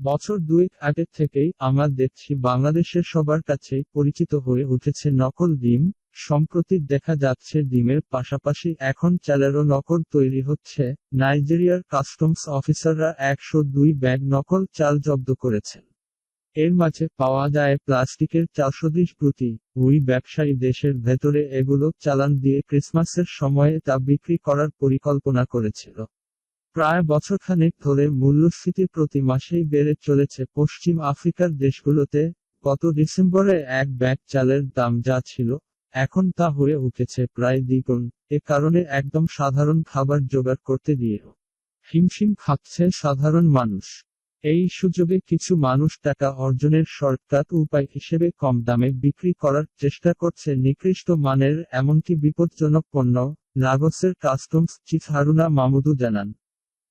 বছর দুয়েক আগে থেকেই আমরা দেখছি বাংলাদেশের সবার কাছেই পরিচিত হয়ে উঠেছে নকল ডিম। সম্প্রতি দেখা যাচ্ছে ডিমের পাশাপাশি এখন চালেরও নকল তৈরি হচ্ছে। নাইজেরিয়ার কাস্টমস অফিসাররা একশো দুই ব্যাগ নকল চাল জব্দ করেছেন। এর মাঝে পাওয়া যায় প্লাস্টিকের চারশোত্রিশ প্রতি। ওই ব্যবসায়ী দেশের ভেতরে এগুলো চালান দিয়ে ক্রিসমাসের সময়ে তা বিক্রি করার পরিকল্পনা করেছিল। প্রায় বছরখানেক ধরে মূল্যস্ফীতি প্রতি মাসেই বেড়ে চলেছে পশ্চিম আফ্রিকার দেশগুলোতে। গত ডিসেম্বরে এক ব্যাগ চালের দাম যা ছিল, এখন তা হয়ে উঠেছে প্রায় দ্বিগুণ। এ কারণে একদম সাধারণ খাবার জোগাড় করতে দিয়েও হিমশিম খাচ্ছে সাধারণ মানুষ। এই সুযোগে কিছু মানুষ টাকা অর্জনের শর্টকাট উপায় হিসেবে কম দামে বিক্রি করার চেষ্টা করছে নিকৃষ্ট মানের এমনকি বিপজ্জনক পণ্য। লাগোসের কাস্টমস চিফ হারুনা মামুদু জানান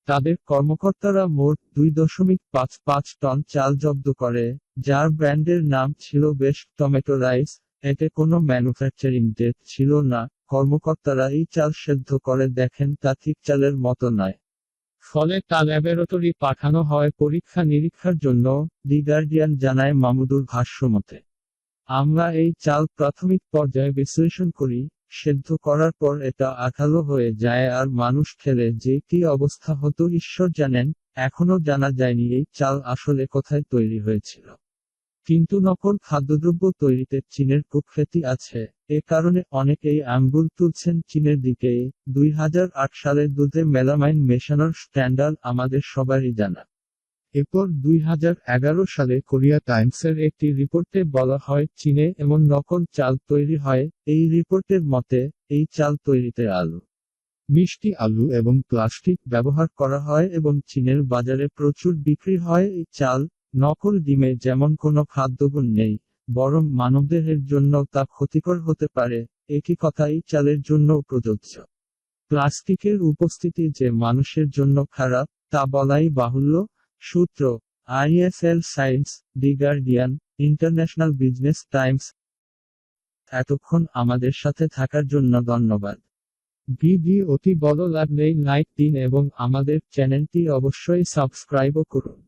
তাদের কর্মকর্তারা মোট দুই দশমিক পাঁচ পাঁচ টন চাল জব্দ করে, যার ব্র্যান্ডের নাম ছিল বেশ টমেটো রাইস। এতে কোনো ম্যানুফ্যাকচারিং ডেট ছিল না। কর্মকর্তারা এই চাল সেদ্ধ করে দেখেন তা ঠিক চালের মতো নয়। ফলে তা ল্যাবরেটরি পাঠানো হয় পরীক্ষা নিরীক্ষার জন্য, দি গার্ডিয়ান জানায় মামুদুর ভাষ্যমতে। আমরা এই চাল প্রাথমিক পর্যায়ে বিশ্লেষণ করি সেদ্ধ করার পর এটা আঠালো হয়ে যায় আর মানুষ খেলে যে কি অবস্থা হতো ঈশ্বর জানেন, এখনও জানা যায়নি এই চাল আসলে কোথায় তৈরি হয়েছিল। কিন্তু নকল খাদ্যদ্রব্য তৈরিতে চীনের কুখ্যাতি আছে, এ কারণে অনেকেই আঙ্গুল তুলছেন চীনের দিকে। দুই সালে দুধে মেলামাইন মেশানোর স্ট্যান্ডার্ড আমাদের সবারই জানা। এরপর দুই হাজার এগারো সালে কোরিয়া টাইমসের একটি রিপোর্টে বলা হয়, চীনে এমন নকল চাল তৈরি হয়, এই রিপোর্টের মতে, এই চাল তৈরিতে আলু, মিষ্টি আলু এবং প্লাস্টিক ব্যবহার করা হয় এবং চীনের বাজারে প্রচুর বিক্রি হয়। এই চাল নকল ডিমে যেমন কোনো খাদ্যগুণ নেই, বরং মানবদেহের জন্য তা ক্ষতিকর হতে পারে, একই কথাই চালের জন্য প্রযোজ্য। প্লাস্টিকের উপস্থিতি যে মানুষের জন্য খারাপ, তা বলাই বাহুল্য সূত্র ISL science the Guardian, International Business Times. এতক্ষণ আমাদের সাথে থাকার জন্য ধন্যবাদ। ভিডিও অতি বড় লাগলে লাইক দিন এবং আমাদের চ্যানেলটি অবশ্যই সাবস্ক্রাইবও করুন।